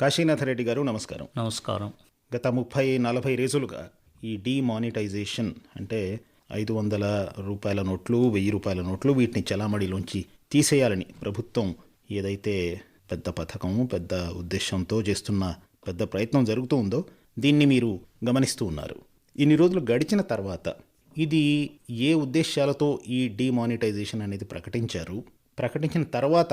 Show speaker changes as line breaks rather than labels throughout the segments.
కాశీనాథరెడ్డి గారు నమస్కారం.
నమస్కారం.
గత ముప్పై నలభై రోజులుగా ఈ డీమానిటైజేషన్ అంటే ఐదు వందల రూపాయల నోట్లు వెయ్యి రూపాయల నోట్లు వీటిని చలామణిలోంచి తీసేయాలని ప్రభుత్వం ఏదైతే పెద్ద పథకం పెద్ద ఉద్దేశంతో చేస్తున్న పెద్ద ప్రయత్నం జరుగుతూ ఉందో దీన్ని మీరు గమనిస్తూ ఉన్నారు. ఇన్ని రోజులు గడిచిన తర్వాత ఇది ఏ ఉద్దేశాలతో ఈ డీమానిటైజేషన్ అనేది ప్రకటించారు? ప్రకటించిన తర్వాత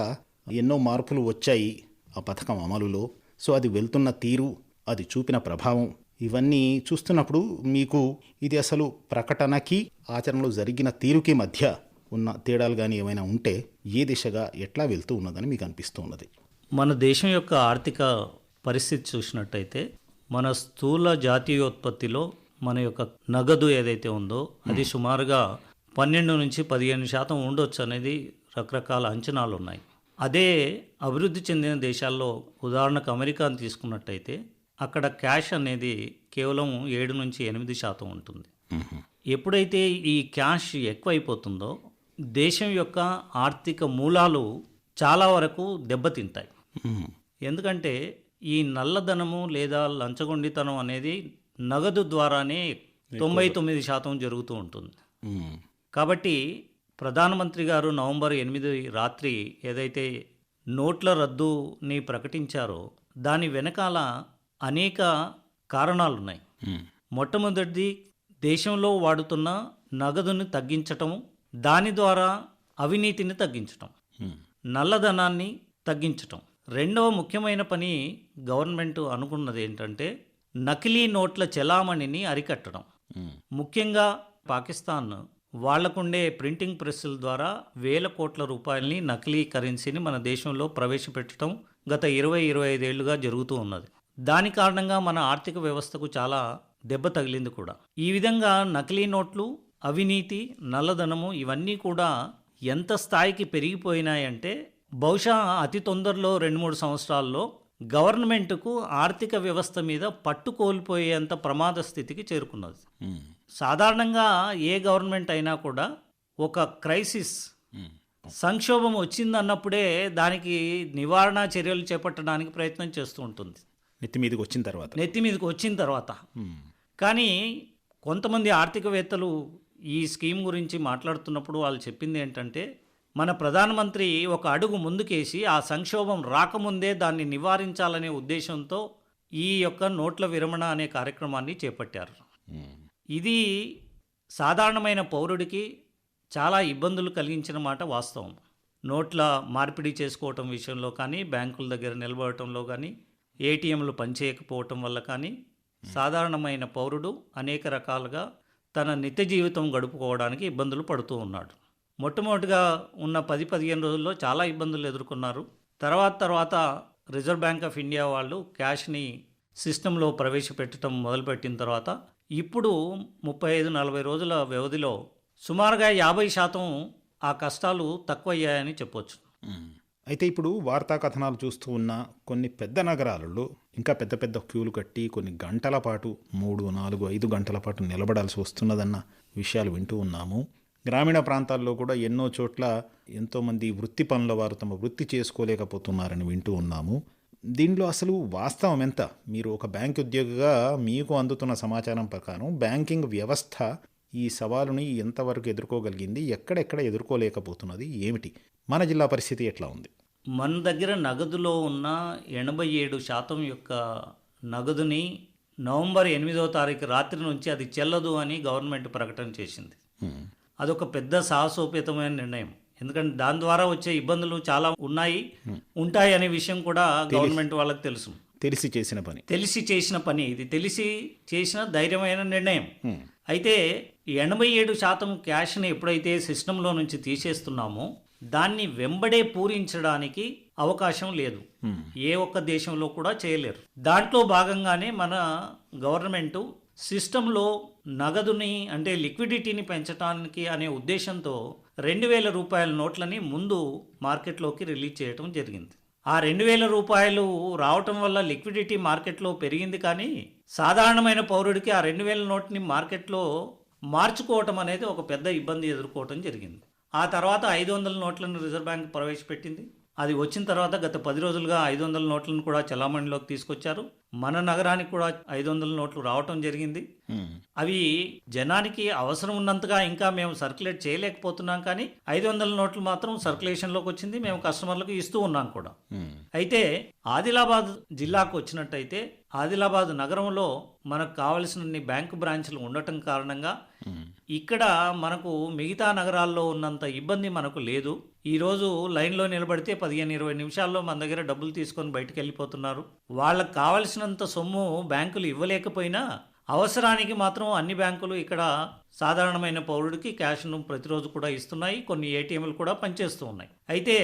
ఎన్నో మార్పులు వచ్చాయి ఆ పథకం అమలులో. సో అది వెళ్తున్న తీరు అది చూపిన ప్రభావం ఇవన్నీ చూస్తున్నప్పుడు మీకు ఇది అసలు ప్రకటనకి ఆచరణలో జరిగిన తీరుకి మధ్య ఉన్న తేడాలు కానీ ఏమైనా ఉంటే ఏ దిశగా ఎట్లా వెళ్తూ ఉన్నదని మీకు అనిపిస్తూ ఉన్నది
మన దేశం యొక్క ఆర్థిక పరిస్థితి చూసినట్టయితే మన స్థూల జాతీయోత్పత్తిలో మన యొక్క నగదు ఏదైతే ఉందో అది సుమారుగా పన్నెండు నుంచి పదిహేను శాతం ఉండొచ్చు అనేది రకరకాల అంచనాలు ఉన్నాయి అదే అభివృద్ధి చెందిన దేశాల్లో ఉదాహరణకు అమెరికాను తీసుకున్నట్టయితే అక్కడ క్యాష్ అనేది కేవలం ఏడు నుంచి ఎనిమిది శాతం ఉంటుంది. ఎప్పుడైతే ఈ క్యాష్ ఎక్కువైపోతుందో దేశం యొక్క ఆర్థిక మూలాలు చాలా వరకు దెబ్బతింటాయి. ఎందుకంటే ఈ నల్లధనము లేదా లంచగొండితనం అనేది నగదు ద్వారానే తొంభై తొమ్మిది శాతం జరుగుతూ ఉంటుంది. కాబట్టి ప్రధానమంత్రి గారు నవంబర్ ఎనిమిది రాత్రి ఏదైతే నోట్ల రద్దుని ప్రకటించారో దాని వెనకాల అనేక కారణాలున్నాయి. మొట్టమొదటిది దేశంలో వాడుతున్న నగదుని తగ్గించటం దాని ద్వారా అవినీతిని తగ్గించటం. నల్లధనాన్ని తగ్గించటం రెండవ ముఖ్యమైన పని గవర్నమెంట్ అనుకున్నది ఏంటంటే నకిలీ నోట్ల చెలామణిని అరికట్టడం. ముఖ్యంగా పాకిస్తాన్ వాళ్ళకుండే ప్రింటింగ్ ప్రెస్సుల ద్వారా వేల కోట్ల రూపాయలని నకిలీ కరెన్సీని మన దేశంలో ప్రవేశపెట్టడం గత ఇరవై ఇరవై ఐదేళ్ళుగా జరుగుతూ ఉన్నది. దాని కారణంగా మన ఆర్థిక వ్యవస్థకు చాలా దెబ్బ తగిలింది కూడా. ఈ విధంగా నకిలీ నోట్లు అవినీతి నల్లధనము ఇవన్నీ కూడా ఎంత స్థాయికి పెరిగిపోయినాయంటే బహుశా అతి తొందరలో రెండు మూడు సంవత్సరాల్లో గవర్నమెంట్కు ఆర్థిక వ్యవస్థ మీద పట్టు కోల్పోయేంత ప్రమాద స్థితికి చేరుకున్నది. సాధారణంగా ఏ గవర్నమెంట్ అయినా కూడా ఒక క్రైసిస్. సంక్షోభం వచ్చిందన్నప్పుడే దానికి నివారణ చర్యలు చేపట్టడానికి ప్రయత్నం చేస్తూ ఉంటుంది
నెత్తి మీదకి వచ్చిన తర్వాత
నెత్తి మీదకి వచ్చిన తర్వాత. కానీ కొంతమంది ఆర్థికవేత్తలు ఈ స్కీమ్ గురించి మాట్లాడుతున్నప్పుడు వాళ్ళు చెప్పింది ఏంటంటే మన ప్రధానమంత్రి ఒక అడుగు ముందుకేసి ఆ సంక్షోభం రాకముందే దాన్ని నివారించాలనే ఉద్దేశంతో ఈ యొక్క నోట్ల విరమణ అనే కార్యక్రమాన్ని చేపట్టారు. ఇది సాధారణమైన పౌరుడికి చాలా ఇబ్బందులు కలిగించిన మాట వాస్తవం. నోట్ల మార్పిడి చేసుకోవటం విషయంలో కానీ బ్యాంకుల దగ్గర నిలబడటంలో కానీ ఏటీఎంలు పనిచేయకపోవటం వల్ల కానీ సాధారణమైన పౌరుడు అనేక రకాలుగా తన నిత్య జీవితం గడుపుకోవడానికి ఇబ్బందులు పడుతూ ఉన్నాడు. మొట్టమొదటిగా ఉన్న పది పదిహేను రోజుల్లో చాలా ఇబ్బందులు ఎదుర్కొన్నారు. తర్వాత తర్వాత రిజర్వ్ బ్యాంక్ ఆఫ్ ఇండియా వాళ్ళు క్యాష్ని సిస్టంలో ప్రవేశపెట్టడం మొదలుపెట్టిన తర్వాత ఇప్పుడు ముప్పై ఐదు నలభై రోజుల వ్యవధిలో సుమారుగా యాభై శాతం ఆ కష్టాలు తక్కువయ్యాయని చెప్పొచ్చు.
అయితే ఇప్పుడు వార్తా కథనాలు చూస్తూ ఉన్న కొన్ని పెద్ద నగరాలలో ఇంకా పెద్ద పెద్ద క్యూలు కట్టి కొన్ని గంటల పాటు మూడు నాలుగు ఐదు గంటల పాటు నిలబడాల్సి వస్తున్నదన్న విషయాలు వింటూ ఉన్నాము. గ్రామీణ ప్రాంతాల్లో కూడా ఎన్నో చోట్ల ఎంతోమంది వృత్తి పనుల వారు తమ వృత్తి చేసుకోలేకపోతున్నారని వింటూ ఉన్నాము. దీనిలో అసలు వాస్తవం ఎంత? మీరు ఒక బ్యాంక్ ఉద్యోగిగా మీకు అందుతున్న సమాచారం ప్రకారం బ్యాంకింగ్ వ్యవస్థ ఈ సవాలుని ఎంతవరకు ఎదుర్కోగలిగింది? ఎక్కడెక్కడ ఎదుర్కోలేకపోతున్నది? ఏమిటి? మన జిల్లా పరిస్థితి ఎట్లా ఉంది?
మన దగ్గర నగదులో ఉన్న ఎనభై ఏడు శాతం యొక్క నగదుని నవంబర్ ఎనిమిదో తారీఖు రాత్రి నుంచి అది చెల్లదు అని గవర్నమెంట్ ప్రకటన చేసింది. అదొక పెద్ద సాహసోపేతమైన నిర్ణయం. ఎందుకంటే దాని ద్వారా వచ్చే ఇబ్బందులు చాలా ఉన్నాయి ఉంటాయి అనే విషయం కూడా గవర్నమెంట్ వాళ్ళకి తెలుసు.
తెలిసి చేసిన పని.
తెలిసి చేసిన పని. ఇది తెలిసి చేసిన ధైర్యమైన నిర్ణయం. అయితే ఎనభై ఏడు శాతం క్యాష్ని ఎప్పుడైతే సిస్టంలో నుంచి తీసేస్తున్నామో దాన్ని వెంబడే పూరించడానికి అవకాశం లేదు. ఏ ఒక్క దేశంలో కూడా చేయలేరు. దాంట్లో భాగంగానే మన గవర్నమెంటు సిస్టంలో నగదుని అంటే లిక్విడిటీని పెంచడానికి అనే ఉద్దేశంతో రెండు వేల రూపాయల నోట్లని ముందు మార్కెట్లోకి రిలీజ్ చేయడం జరిగింది. ఆ రెండు వేల రూపాయలు రావటం వల్ల లిక్విడిటీ మార్కెట్లో పెరిగింది కానీ సాధారణమైన పౌరుడికి ఆ రెండు వేల నోట్ని మార్కెట్లో మార్చుకోవటం అనేది ఒక పెద్ద ఇబ్బంది ఎదుర్కోవటం జరిగింది. ఆ తర్వాత ఐదు వందల నోట్లను రిజర్వ్ బ్యాంక్ ప్రవేశపెట్టింది. అది వచ్చిన తర్వాత గత పది రోజులుగా ఐదు వందల నోట్లను కూడా చలామణిలోకి తీసుకొచ్చారు. మన నగరానికి కూడా ఐదు వందల నోట్లు రావటం జరిగింది. అవి జనానికి అవసరం ఉన్నంతగా ఇంకా మేము సర్క్యులేట్ చేయలేకపోతున్నాం కానీ ఐదు వందల నోట్లు మాత్రం సర్క్యులేషన్లోకి వచ్చింది. మేము కస్టమర్లకు ఇస్తూ ఉన్నాం కూడా. అయితే ఆదిలాబాద్ జిల్లాకు వచ్చినట్టయితే ఆదిలాబాద్ నగరంలో మనకు కావలసినన్ని బ్యాంకు బ్రాంచ్లు ఉండటం కారణంగా ఇక్కడ మనకు మిగతా నగరాల్లో ఉన్నంత ఇబ్బంది మనకు లేదు. ఈరోజు లైన్లో నిలబడితే పదిహేను ఇరవై నిమిషాల్లో మన దగ్గర డబ్బులు తీసుకొని బయటకు వెళ్ళిపోతున్నారు. వాళ్ళకి కావలసినంత సొమ్ము బ్యాంకులు ఇవ్వలేకపోయినా అవసరానికి మాత్రం అన్ని బ్యాంకులు ఇక్కడ సాధారణమైన పౌరుడికి క్యాష్ను ప్రతిరోజు కూడా ఇస్తున్నాయి. కొన్ని ఏటీఎంలు కూడా పనిచేస్తూ ఉన్నాయి. అయితే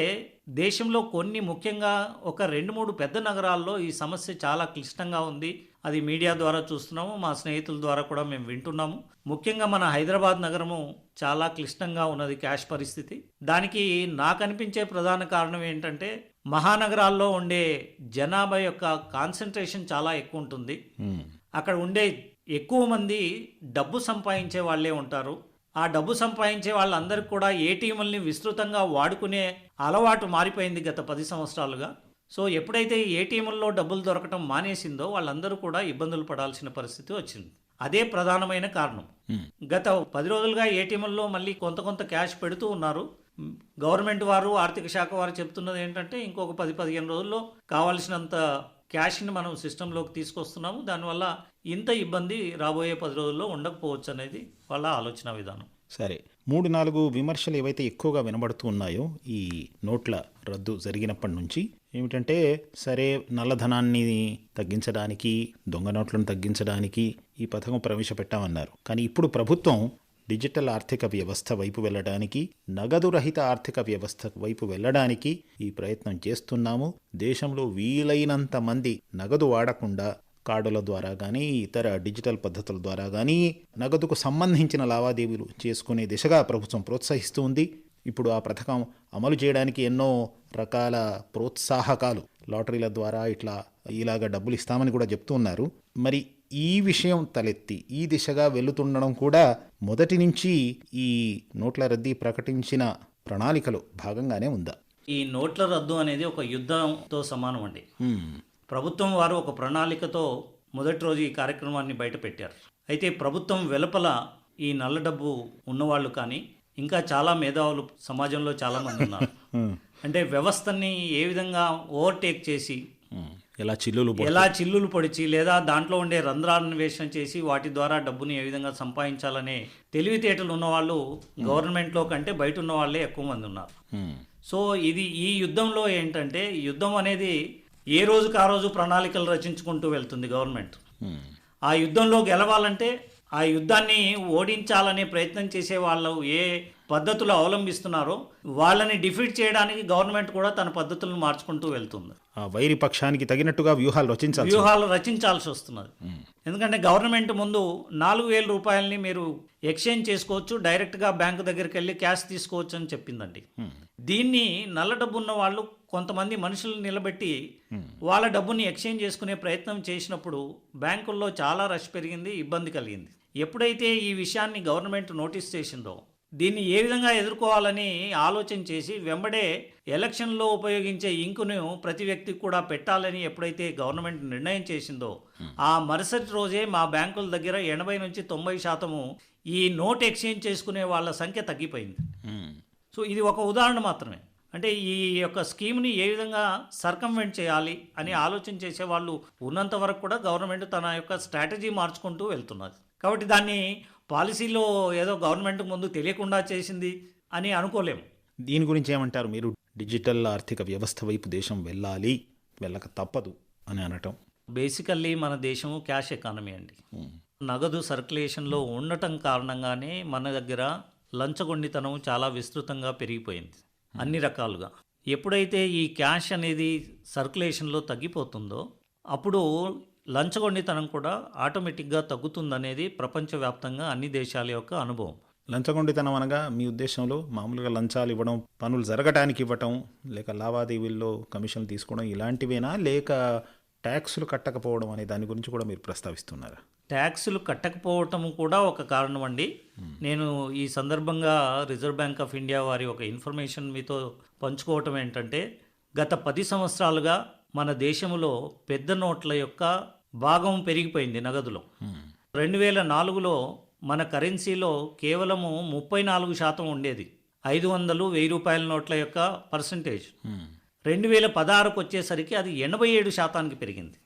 దేశంలో కొన్ని ముఖ్యంగా ఒక రెండు మూడు పెద్ద నగరాల్లో ఈ సమస్య చాలా క్లిష్టంగా ఉంది. అది మీడియా ద్వారా చూస్తున్నాము మా స్నేహితుల ద్వారా కూడా మేము వింటున్నాము. ముఖ్యంగా మన హైదరాబాద్ నగరము చాలా క్లిష్టంగా ఉన్నది క్యాష్ పరిస్థితి. దానికి నాకు అనిపించే ప్రధాన కారణం ఏంటంటే మహానగరాల్లో ఉండే జనాభా యొక్క కాన్సన్ట్రేషన్ చాలా ఎక్కువ ఉంటుంది. అక్కడ ఉండే ఎక్కువ మంది డబ్బు సంపాదించే వాళ్ళే ఉంటారు. ఆ డబ్బు సంపాదించే వాళ్ళందరికీ కూడా ఏటీఎంల్ని విస్తృతంగా వాడుకునే అలవాటు మారిపోయింది గత పది సంవత్సరాలుగా. సో ఎప్పుడైతే ఏటీఎంల్లో డబ్బులు దొరకటం మానేసిందో వాళ్ళందరూ కూడా ఇబ్బందులు పడాల్సిన పరిస్థితి వచ్చింది. అదే ప్రధానమైన కారణం. గత పది రోజులుగా ఏటీఎంల్లో మళ్ళీ కొంత కొంత క్యాష్ పెడుతూ ఉన్నారు. గవర్నమెంట్ వారు ఆర్థిక శాఖ వారు చెప్తున్నది ఏంటంటే ఇంకొక పది పదిహేను రోజుల్లో కావాల్సినంత క్యాష్ని మనం సిస్టంలోకి తీసుకొస్తున్నాము. దానివల్ల ఇంత ఇబ్బంది రాబోయే పది రోజుల్లో ఉండకపోవచ్చు అనేది వాళ్ళ ఆలోచన విధానం.
సరే మూడు నాలుగు విమర్శలు ఏవైతే ఎక్కువగా వినబడుతూ ఉన్నాయో ఈ నోట్ల రద్దు జరిగినప్పటి నుంచి ఏమిటంటే సరే నల్లధనాన్ని తగ్గించడానికి దొంగ నోట్లను తగ్గించడానికి ఈ పథకం ప్రవేశపెట్టామన్నారు. కానీ ఇప్పుడు ప్రభుత్వం డిజిటల్ ఆర్థిక వ్యవస్థ వైపు వెళ్ళడానికి నగదు రహిత ఆర్థిక వ్యవస్థ వైపు వెళ్ళడానికి ఈ ప్రయత్నం చేస్తున్నాము. దేశంలో వీలైనంత మంది నగదు వాడకుండా కార్డుల ద్వారా కానీ ఇతర డిజిటల్ పద్ధతుల ద్వారా కానీ నగదుకు సంబంధించిన లావాదేవీలు చేసుకునే దిశగా ప్రభుత్వం ప్రోత్సహిస్తూ ఉంది. ఇప్పుడు ఆ పథకం అమలు చేయడానికి ఎన్నో రకాల ప్రోత్సాహకాలు లాటరీల ద్వారా ఇట్లా ఇలాగ డబ్బులు ఇస్తామని కూడా చెప్తూ ఉన్నారు. మరి ఈ విషయం తలెత్తి ఈ దిశగా వెళుతుండడం కూడా మొదటి నుంచి ఈ నోట్ల రద్దీ ప్రకటించిన ప్రణాళికలో భాగంగానే ఉందా?
ఈ నోట్ల రద్దు అనేది ఒక యుద్ధంతో సమానం అండి. ప్రభుత్వం వారు ఒక ప్రణాళికతో మొదటి రోజు ఈ కార్యక్రమాన్ని బయటపెట్టారు అయితే ప్రభుత్వం వెలుపల ఈ నల్ల డబ్బు ఉన్నవాళ్ళు కానీ ఇంకా చాలా మేధావులు సమాజంలో చాలా మంది ఉన్నారు. అంటే వ్యవస్థని ఏ విధంగా ఓవర్టేక్ చేసి.
ఎలా చిల్లులు
ఎలా చిల్లులు పొడిచి లేదా దాంట్లో ఉండే రంధ్రాన్వేషణ చేసి వాటి ద్వారా డబ్బుని ఏ విధంగా సంపాదించాలనే తెలివితేటలు ఉన్నవాళ్ళు గవర్నమెంట్లో కంటే బయట ఉన్న వాళ్ళే ఎక్కువ మంది ఉన్నారు. సో ఇది ఈ యుద్ధంలో ఏంటంటే యుద్ధం అనేది ఏ రోజుకి ఆ రోజు ప్రణాళికలు రచించుకుంటూ వెళ్తుంది గవర్నమెంట్. ఆ యుద్ధంలో గెలవాలంటే ఆ యుద్ధాన్ని ఓడించాలనే ప్రయత్నం చేసే వాళ్ళు ఏ పద్ధతులు అవలంబిస్తున్నారో వాళ్ళని డిఫీట్ చేయడానికి గవర్నమెంట్ కూడా తన పద్ధతులను మార్చుకుంటూ వెళ్తుంది.
ఆ వైరి పక్షానికి తగినట్టుగా వ్యూహాలు రచించాలి
వ్యూహాలు రచించాల్సి వస్తున్నది. ఎందుకంటే గవర్నమెంట్ ముందు నాలుగు వేల రూపాయలని మీరు ఎక్స్చేంజ్ చేసుకోవచ్చు డైరెక్ట్గా బ్యాంకు దగ్గరికి వెళ్ళి క్యాష్ తీసుకోవచ్చు అని చెప్పిందండి. దీన్ని నల్ల డబ్బు ఉన్న వాళ్ళు కొంతమంది మనుషులు నిలబెట్టి వాళ్ళ డబ్బుని ఎక్స్చేంజ్ చేసుకునే ప్రయత్నం చేసినప్పుడు బ్యాంకుల్లో చాలా రష్ పెరిగింది ఇబ్బంది కలిగింది. ఎప్పుడైతే ఈ విషయాన్ని గవర్నమెంట్ నోటీస్ చేసిందో దీన్ని ఏ విధంగా ఎదుర్కోవాలని ఆలోచన చేసి వెంబడే ఎలక్షన్లో ఉపయోగించే ఇంకును ప్రతి వ్యక్తికి కూడా పెట్టాలని ఎప్పుడైతే గవర్నమెంట్ నిర్ణయం చేసిందో ఆ మరుసటి రోజే మా బ్యాంకుల దగ్గర ఎనభై నుంచి తొంభై శాతము ఈ నోట్ ఎక్స్చేంజ్ చేసుకునే వాళ్ళ సంఖ్య తగ్గిపోయింది. సో ఇది ఒక ఉదాహరణ మాత్రమే. అంటే ఈ యొక్క స్కీమ్ని ఏ విధంగా సర్కంవెంట్ చేయాలి అని ఆలోచన చేసే వాళ్ళు ఉన్నంత వరకు కూడా గవర్నమెంట్ తన యొక్క స్ట్రాటజీ మార్చుకుంటూ వెళ్తున్నది. కాబట్టి దాన్ని పాలసీలో ఏదో గవర్నమెంట్ ముందు తెలియకుండా చేసింది అని అనుకోలేము.
దీని గురించి ఏమంటారు మీరు? డిజిటల్ ఆర్థిక వ్యవస్థ వైపు దేశం వెళ్ళాలి వెళ్ళక తప్పదు అని అనటం.
బేసికల్లీ మన దేశము క్యాష్ ఎకానమీ అండి. నగదు సర్క్యులేషన్లో ఉండటం కారణంగానే మన దగ్గర లంచగొండితనం చాలా విస్తృతంగా పెరిగిపోయింది అన్ని రకాలుగా. ఎప్పుడైతే ఈ క్యాష్ అనేది సర్క్యులేషన్లో తగ్గిపోతుందో అప్పుడు లంచగొండితనం కూడా ఆటోమేటిక్గా తగ్గుతుందనేది ప్రపంచవ్యాప్తంగా అన్ని దేశాల యొక్క అనుభవం.
లంచగొండితనం అనగా మీ ఉద్దేశంలో మామూలుగా లంచాలు ఇవ్వడం పనులు జరగటానికి ఇవ్వటం లేక లావాదేవీల్లో కమిషన్లు తీసుకోవడం ఇలాంటివేనా? లేక ట్యాక్సులు కట్టకపోవడం అనే దాని గురించి కూడా మీరు ప్రస్తావిస్తున్నారా?
ట్యాక్సులు కట్టకపోవటం కూడా ఒక కారణం అండి. నేను ఈ సందర్భంగా రిజర్వ్ బ్యాంక్ ఆఫ్ ఇండియా వారి ఒక ఇన్ఫర్మేషన్ మీతో పంచుకోవటం ఏంటంటే గత పది సంవత్సరాలుగా మన దేశంలో పెద్ద నోట్ల యొక్క భాగం పెరిగిపోయింది నగదులో. రెండు వేల నాలుగులో మన కరెన్సీలో కేవలము ముప్పై నాలుగు శాతం ఉండేది. ఐదు వందలు వెయ్యి రూపాయల నోట్ల యొక్క పర్సంటేజ్. రెండు వేల పదహారుకు వచ్చేసరికి అది ఎనభై ఏడు శాతానికి పెరిగింది.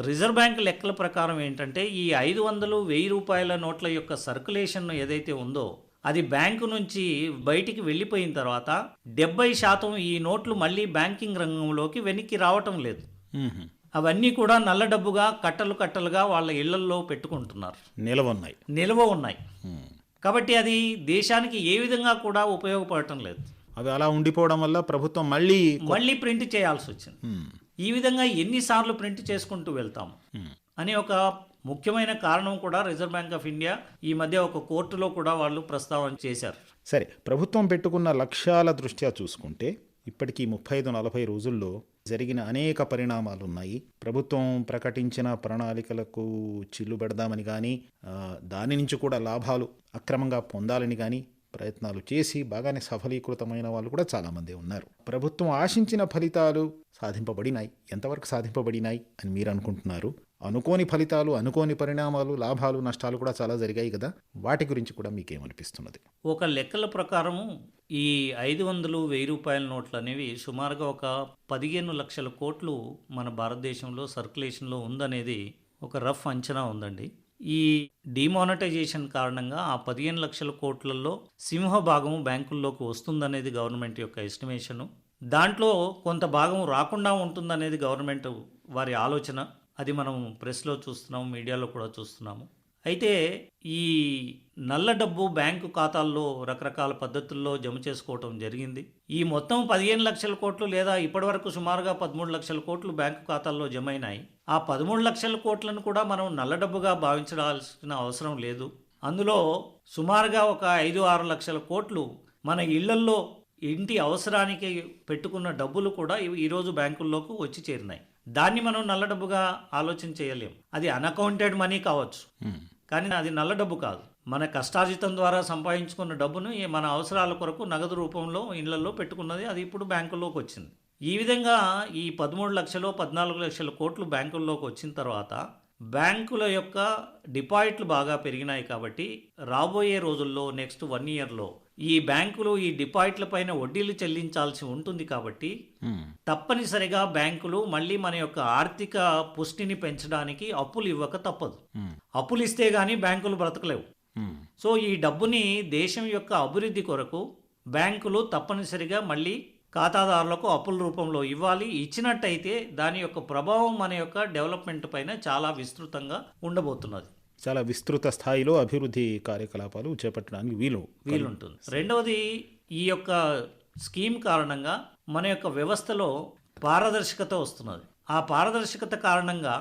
రిజర్వ్ బ్యాంక్ లెక్కల ప్రకారం ఏంటంటే ఈ ఐదు వందలు వెయ్యి రూపాయల నోట్ల యొక్క సర్క్యులేషన్ ఏదైతే ఉందో అది బ్యాంకు నుంచి బయటికి వెళ్ళిపోయిన తర్వాత డెబ్బై శాతం ఈ నోట్లు మళ్ళీ బ్యాంకింగ్ రంగంలోకి వెనక్కి రావటం లేదు. అవన్నీ కూడా నల్ల డబ్బుగా కట్టలు కట్టలుగా వాళ్ళ ఇళ్ళల్లో పెట్టుకుంటున్నారు.
నిలవన్నాయి
నిల్వ ఉన్నాయి. కాబట్టి అది దేశానికి ఏ విధంగా కూడా ఉపయోగపడటం లేదు.
అవి అలా ఉండిపోవడం వల్ల ప్రభుత్వం మళ్ళీ
మళ్ళీ ప్రింట్ చేయాల్సి వచ్చింది.
మ్మ్.
ఈ విధంగా ఎన్నిసార్లు ప్రింట్ చేసుకుంటూ వెళ్తాం. అనే ఒక ముఖ్యమైన కారణం కూడా రిజర్వ్ బ్యాంక్ ఆఫ్ ఇండియా ఈ మధ్య ఒక కోర్టులో కూడా వాళ్ళు ప్రస్తావన చేశారు.
సరే ప్రభుత్వం పెట్టుకున్న లక్ష్యాల దృష్ట్యా చూసుకుంటే ఇప్పటికీ ముప్పై ఐదు నలభై రోజుల్లో జరిగిన అనేక పరిణామాలు ఉన్నాయి ప్రభుత్వం ప్రకటించిన ప్రణాళికలకు చిల్లు పెడదామని కానీ దాని నుంచి కూడా లాభాలు అక్రమంగా పొందాలని కానీ ప్రయత్నాలు చేసి బాగానే సఫలీకృతమైన వాళ్ళు కూడా చాలామంది ఉన్నారు. ప్రభుత్వం ఆశించిన ఫలితాలు సాధింపబడినాయి. ఎంతవరకు సాధింపబడినాయి అని మీరు అనుకుంటున్నారు? అనుకోని ఫలితాలు అనుకోని పరిణామాలు లాభాలు నష్టాలు కూడా చాలా జరిగాయి కదా? వాటి గురించి కూడా మీకేమనిపిస్తున్నది?
ఒక లెక్కల ప్రకారము ఈ ఐదు వందలు వెయ్యి రూపాయల నోట్లు అనేవి సుమారుగా ఒక పదిహేను లక్షల కోట్లు మన భారతదేశంలో సర్క్యులేషన్లో ఉందనేది ఒక రఫ్ అంచనా ఉందండి. ఈ డిమానిటైజేషన్ కారణంగా ఆ పదిహేను లక్షల కోట్లలో సింహ భాగము బ్యాంకుల్లోకి వస్తుందనేది గవర్నమెంట్ యొక్క ఎస్టిమేషను. దాంట్లో కొంత భాగం రాకుండా ఉంటుందనేది గవర్నమెంట్ వారి ఆలోచన. అది మనం ప్రెస్లో చూస్తున్నాము మీడియాలో కూడా చూస్తున్నాము. అయితే ఈ నల్ల డబ్బు బ్యాంకు ఖాతాల్లో రకరకాల పద్ధతుల్లో జమ చేసుకోవటం జరిగింది. ఈ మొత్తం పదిహేను లక్షల కోట్లు లేదా ఇప్పటివరకు సుమారుగా పదమూడు లక్షల కోట్లు బ్యాంకు ఖాతాల్లో జమ అయినాయి ఆ పదమూడు లక్షల కోట్లను కూడా మనం నల్ల డబ్బుగా భావించాల్సిన అవసరం లేదు. అందులో సుమారుగా ఒక ఐదు ఆరు లక్షల కోట్లు మన ఇళ్ళల్లో ఇంటి అవసరానికి పెట్టుకున్న డబ్బులు కూడా ఈరోజు బ్యాంకుల్లోకి వచ్చి చేరినాయి. దాన్ని మనం నల్ల డబ్బుగా ఆలోచన చేయలేం. అది అన్అకౌంటెడ్ మనీ కావచ్చు. కానీ అది నల్ల డబ్బు కాదు. మన కష్టార్జితం ద్వారా సంపాదించుకున్న డబ్బును మన అవసరాల కొరకు నగదు రూపంలో ఇళ్ళలో పెట్టుకున్నది అది ఇప్పుడు బ్యాంకుల్లోకి వచ్చింది. ఈ విధంగా ఈ పదమూడు లక్షలు పద్నాలుగు లక్షల కోట్లు బ్యాంకుల్లోకి వచ్చిన తర్వాత బ్యాంకుల యొక్క డిపాజిట్లు బాగా పెరిగినాయి కాబట్టి రాబోయే రోజుల్లో నెక్స్ట్ వన్ ఇయర్లో ఈ బ్యాంకులు ఈ డిపాజిట్ల పైన వడ్డీలు చెల్లించాల్సి ఉంటుంది కాబట్టి తప్పనిసరిగా బ్యాంకులు మళ్ళీ మన యొక్క ఆర్థిక పుష్టిని పెంచడానికి అప్పులు ఇవ్వక తప్పదు. అప్పులు ఇస్తే గానీ బ్యాంకులు బ్రతకలేవు. సో ఈ డబ్బుని దేశం యొక్క అభివృద్ధి కొరకు బ్యాంకులు తప్పనిసరిగా మళ్ళీ ఖాతాదారులకు అప్పుల రూపంలో ఇవ్వాలి. ఇచ్చినట్టయితే దాని యొక్క ప్రభావం మన యొక్క డెవలప్మెంట్ పైన చాలా విస్తృతంగా ఉండబోతున్నది.
చాలా విస్తృత స్థాయిలో అభివృద్ధి కార్యకలాపాలు చేపట్టడానికి వీలు
వీలుంటుంది. రెండవది ఈ యొక్క స్కీమ్ కారణంగా మన యొక్క వ్యవస్థలో పారదర్శకత వస్తున్నది. ఆ పారదర్శకత కారణంగా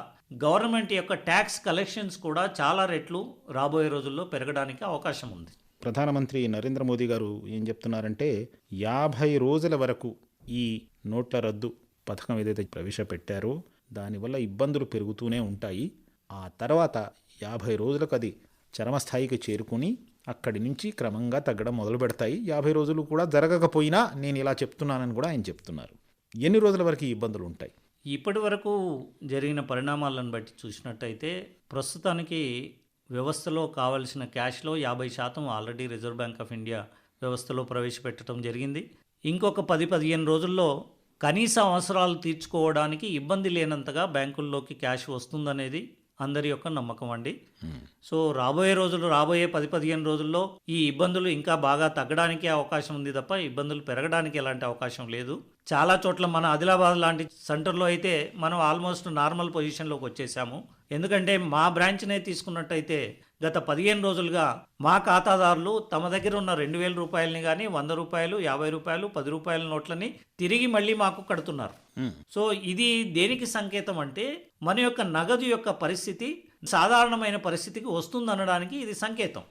గవర్నమెంట్ యొక్క ట్యాక్స్ కలెక్షన్స్ కూడా చాలా రెట్లు రాబోయే రోజుల్లో పెరగడానికి అవకాశం ఉంది.
ప్రధానమంత్రి నరేంద్ర మోదీ గారు ఏం చెప్తున్నారంటే యాభై రోజుల వరకు ఈ నోట్ల రద్దు పథకం ఏదైతే ప్రవేశపెట్టారో దానివల్ల ఇబ్బందులు పెరుగుతూనే ఉంటాయి. ఆ తర్వాత యాభై రోజులకు అది చరమస్థాయికి చేరుకుని అక్కడి నుంచి క్రమంగా తగ్గడం మొదలు పెడతాయి యాభై రోజులు కూడా జరగకపోయినా నేను ఇలా చెప్తున్నానని కూడా ఆయన చెప్తున్నారు. ఎన్ని రోజుల వరకు ఈ ఇబ్బందులు ఉంటాయి?
ఇప్పటి వరకు జరిగిన పరిణామాలను బట్టి చూసినట్టయితే ప్రస్తుతానికి వ్యవస్థలో కావలసిన క్యాష్లో యాభై శాతం already reserve bank of India వ్యవస్థలో ప్రవేశపెట్టడం జరిగింది. ఇంకొక పది పదిహేను రోజుల్లో కనీస అవసరాలు తీర్చుకోవడానికి ఇబ్బంది లేనంతగా బ్యాంకుల్లోకి క్యాష్ వస్తుందనేది అందరి యొక్క నమ్మకం అండి. సో రాబోయే రోజులు రాబోయే పది పదిహేను రోజుల్లో ఈ ఇబ్బందులు ఇంకా బాగా తగ్గడానికి అవకాశం ఉంది తప్ప ఇబ్బందులు పెరగడానికి ఎలాంటి అవకాశం లేదు. చాలా చోట్ల మన ఆదిలాబాద్ లాంటి సెంటర్లో అయితే మనం ఆల్మోస్ట్ నార్మల్ పొజిషన్లోకి వచ్చేసాము. ఎందుకంటే మా బ్రాంచ్నే తీసుకున్నట్టయితే గత పదిహేను రోజులుగా మా ఖాతాదారులు తమ దగ్గర ఉన్న రెండు వేల రూపాయలని కానీ వంద రూపాయలు యాభై రూపాయలు పది రూపాయల నోట్లని తిరిగి మళ్ళీ మాకు కడుతున్నారు. సో ఇది దేనికి సంకేతం అంటే మన యొక్క నగదు యొక్క పరిస్థితి సాధారణమైన పరిస్థితికి వస్తుందనడానికి ఇది సంకేతం.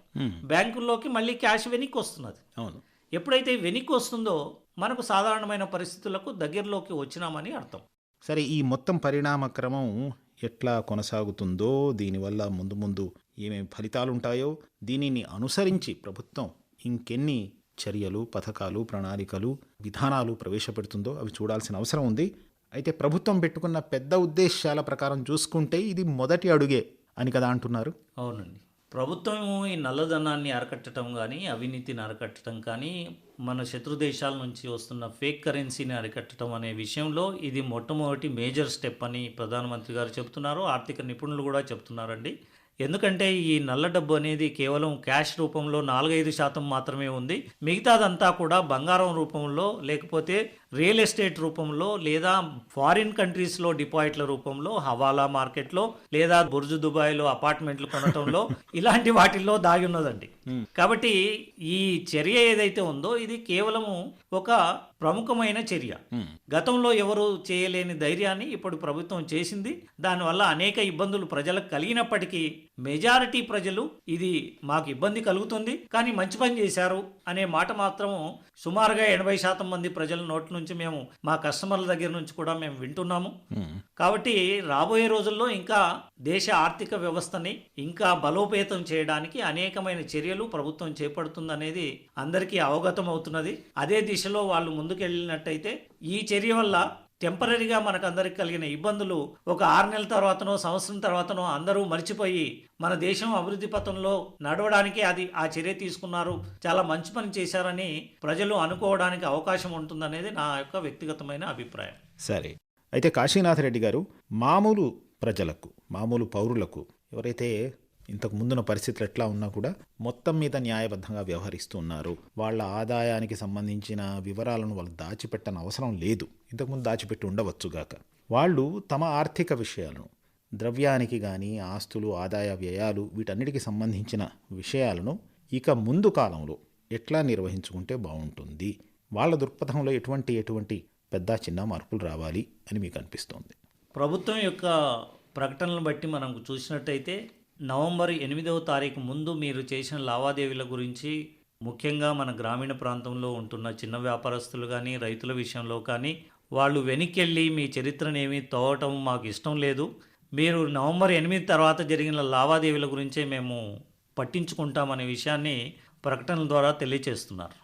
బ్యాంకుల్లోకి మళ్ళీ క్యాష్ వెనక్కి వస్తున్నది.
అవును.
ఎప్పుడైతే వెనక్కి వస్తుందో మనకు సాధారణమైన పరిస్థితులకు దగ్గరలోకి వచ్చినామని అర్థం.
సరే ఈ మొత్తం పరిణామ క్రమం ఎట్లా కొనసాగుతుందో దీనివల్ల ముందు ముందు ఏమేమి ఫలితాలు ఉంటాయో దీనిని అనుసరించి ప్రభుత్వం ఇంకెన్ని చర్యలు పథకాలు ప్రణాళికలు విధానాలు ప్రవేశపెడుతుందో అవి చూడాల్సిన అవసరం ఉంది. అయితే ప్రభుత్వం పెట్టుకున్న పెద్ద ఉద్దేశాల ప్రకారం చూసుకుంటే ఇది మొదటి అడుగే అని కదా అంటున్నారు.
అవునండి. ప్రభుత్వం ఈ నల్లధనాన్ని అరకట్టడం కానీ అవినీతిని అరకట్టడం కానీ మన శత్రు దేశాల నుంచి వస్తున్న ఫేక్ కరెన్సీని అరికట్టడం అనే విషయంలో ఇది మొట్టమొదటి మేజర్ స్టెప్ అని ప్రధానమంత్రి గారు చెప్తున్నారు. ఆర్థిక నిపుణులు కూడా చెప్తున్నారండి. ఎందుకంటే ఈ నల్ల డబ్బు అనేది కేవలం క్యాష్ రూపంలో నాలుగైదు శాతం మాత్రమే ఉంది. మిగతాదంతా కూడా బంగారం రూపంలో లేకపోతే రియల్ ఎస్టేట్ రూపంలో లేదా ఫారిన్ కంట్రీస్లో డిపాజిట్ల రూపంలో హవాలా మార్కెట్లో లేదా బుర్జు దుబాయ్లో అపార్ట్మెంట్లు కొనటంలో ఇలాంటి వాటిల్లో దాగి ఉన్నదండి. కాబట్టి ఈ చర్య ఏదైతే ఉందో ఇది కేవలము ఒక ప్రముఖమైన చర్య. గతంలో ఎవరు చేయలేని ధైర్యాన్ని ఇప్పుడు ప్రభుత్వం చేసింది. దానివల్ల అనేక ఇబ్బందులు ప్రజలకు కలిగినప్పటికీ మెజారిటీ ప్రజలు ఇది మాకు ఇబ్బంది కలుగుతుంది. కానీ మంచి పని చేశారు అనే మాట మాత్రం సుమారుగా ఎనభై శాతం మంది ప్రజల నోటి నుంచి మేము మా కస్టమర్ల దగ్గర నుంచి కూడా మేము వింటున్నాము. కాబట్టి రాబోయే రోజుల్లో ఇంకా దేశ ఆర్థిక వ్యవస్థని ఇంకా బలోపేతం చేయడానికి అనేకమైన చర్యలు ప్రభుత్వం చేపడుతుందనేది అందరికీ అవగతం అవుతున్నది అదే దిశలో వాళ్ళు ముందుకెళ్ళినట్టయితే ఈ చర్య వల్ల టెంపరీగా మనకు అందరికి కలిగిన ఇబ్బందులు ఒక ఆరు నెలల తర్వాతనో సంవత్సరం తర్వాతనో అందరూ మర్చిపోయి మన దేశం అభివృద్ధి పథంలో నడవడానికి అది ఆ చర్య తీసుకున్నారు. చాలా మంచి పని చేశారని ప్రజలు అనుకోవడానికి అవకాశం ఉంటుందనేది నా యొక్క వ్యక్తిగతమైన అభిప్రాయం.
సరే. అయితే కాశీనాథ్ రెడ్డి గారు మామూలు ప్రజలకు మామూలు పౌరులకు ఎవరైతే ఇంతకు ముందున్న పరిస్థితులు ఎట్లా ఉన్నా కూడా మొత్తం మీద న్యాయబద్ధంగా వ్యవహరిస్తూ ఉన్నారు. వాళ్ళ ఆదాయానికి సంబంధించిన వివరాలను వాళ్ళు దాచిపెట్టని అవసరం లేదు. ఇంతకుముందు దాచిపెట్టి ఉండవచ్చుగాక వాళ్ళు తమ ఆర్థిక విషయాలను ద్రవ్యానికి కానీ ఆస్తులు ఆదాయ వ్యయాలు వీటన్నిటికి సంబంధించిన విషయాలను ఇక ముందు కాలంలో ఎట్లా నిర్వహించుకుంటే బాగుంటుంది? వాళ్ళ దృక్పథంలో ఎటువంటి ఎటువంటి పెద్ద చిన్న మార్పులు రావాలి అని మీకు అనిపిస్తోంది?
ప్రభుత్వం యొక్క ప్రకటనలను బట్టి మనం చూసినట్టయితే నవంబర్ ఎనిమిదవ తారీఖు ముందు మీరు చేసిన లావాదేవీల గురించి ముఖ్యంగా మన గ్రామీణ ప్రాంతంలో ఉంటున్న చిన్న వ్యాపారస్తులు కానీ రైతుల విషయంలో కానీ వాళ్ళు వెనక్కి మీ చరిత్రను ఏమీ తోవటం మాకు ఇష్టం లేదు. మీరు నవంబర్ ఎనిమిది తర్వాత జరిగిన లావాదేవీల గురించే మేము పట్టించుకుంటామనే విషయాన్ని ప్రకటనల ద్వారా తెలియచేస్తున్నారు.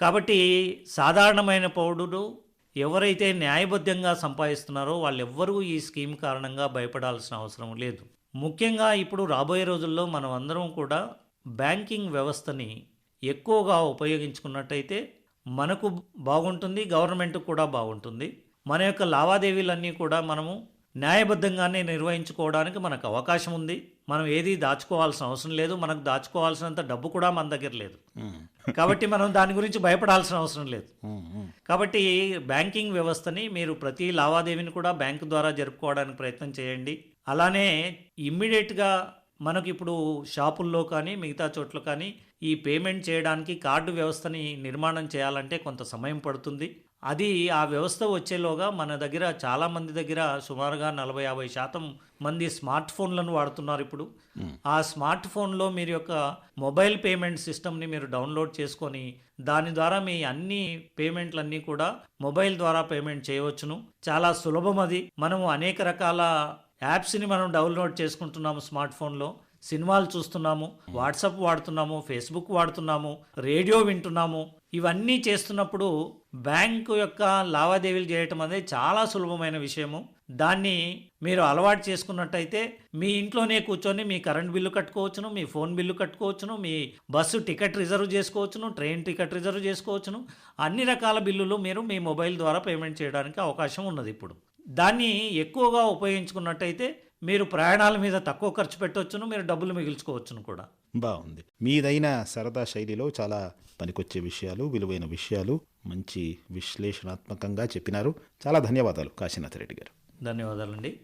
కాబట్టి సాధారణమైన పౌరుడు ఎవరైతే న్యాయబద్ధంగా సంపాదిస్తున్నారో వాళ్ళెవ్వరూ ఈ స్కీమ్ కారణంగా భయపడాల్సిన అవసరం లేదు. ముఖ్యంగా ఇప్పుడు రాబోయే రోజుల్లో మనం అందరం కూడా బ్యాంకింగ్ వ్యవస్థని ఎక్కువగా ఉపయోగించుకున్నట్టయితే మనకు బాగుంటుంది గవర్నమెంట్ కూడా బాగుంటుంది. మన యొక్క లావాదేవీలన్నీ కూడా మనము న్యాయబద్ధంగానే నిర్వహించుకోవడానికి మనకు అవకాశం ఉంది. మనం ఏది దాచుకోవాల్సిన అవసరం లేదు. మనకు దాచుకోవాల్సినంత డబ్బు కూడా మన దగ్గర లేదు. కాబట్టి మనం దాని గురించి భయపడాల్సిన అవసరం లేదు. కాబట్టి బ్యాంకింగ్ వ్యవస్థని మీరు ప్రతి లావాదేవీని కూడా బ్యాంకు ద్వారా జరుపుకోవడానికి ప్రయత్నం చేయండి. అలానే ఇమ్మీడియట్గా మనకు ఇప్పుడు షాపుల్లో కానీ మిగతా చోట్ల కానీ ఈ పేమెంట్ చేయడానికి కార్డు వ్యవస్థని నిర్మాణం చేయాలంటే కొంత సమయం పడుతుంది. అది ఆ వ్యవస్థ వచ్చేలోగా మన దగ్గర చాలా మంది దగ్గర సుమారుగా నలభై యాభై శాతం మంది స్మార్ట్ ఫోన్లను వాడుతున్నారు ఇప్పుడు. ఆ స్మార్ట్ ఫోన్లో మీరు యొక్క మొబైల్ పేమెంట్ సిస్టమ్ని మీరు డౌన్లోడ్ చేసుకొని దాని ద్వారా మీ అన్ని పేమెంట్లన్నీ కూడా మొబైల్ ద్వారా పేమెంట్ చేయవచ్చును. చాలా సులభం అది మనము అనేక రకాల యాప్స్ని మనం డౌన్లోడ్ చేసుకుంటున్నాము స్మార్ట్ ఫోన్లో. సినిమాలు చూస్తున్నాము వాట్సాప్ వాడుతున్నాము ఫేస్బుక్ వాడుతున్నాము రేడియో వింటున్నాము. ఇవన్నీ చేస్తున్నప్పుడు బ్యాంకు యొక్క లావాదేవీలు చేయటం అనేది చాలా సులభమైన విషయము. దాన్ని మీరు అలవాటు చేసుకున్నట్టయితే మీ ఇంట్లోనే కూర్చొని మీ కరెంట్ బిల్లు కట్టుకోవచ్చును మీ ఫోన్ బిల్లు కట్టుకోవచ్చును మీ బస్సు టికెట్ రిజర్వ్ చేసుకోవచ్చును ట్రైన్ టికెట్ రిజర్వ్ చేసుకోవచ్చును. అన్ని రకాల బిల్లులు మీరు మీ మొబైల్ ద్వారా పేమెంట్ చేయడానికి అవకాశం ఉన్నది ఇప్పుడు. దాన్ని ఎక్కువగా ఉపయోగించుకున్నట్టయితే మీరు ప్రయాణాల మీద తక్కువ ఖర్చు పెట్టవచ్చును మీరు డబ్బులు మిగిల్చుకోవచ్చును కూడా.
బాగుంది. మీదైన సరదా శైలిలో చాలా పనికొచ్చే విషయాలు విలువైన విషయాలు మంచి విశ్లేషణాత్మకంగా చెప్పినారు. చాలా ధన్యవాదాలు కాశీనాథ్ రెడ్డి గారు.
ధన్యవాదాలండి.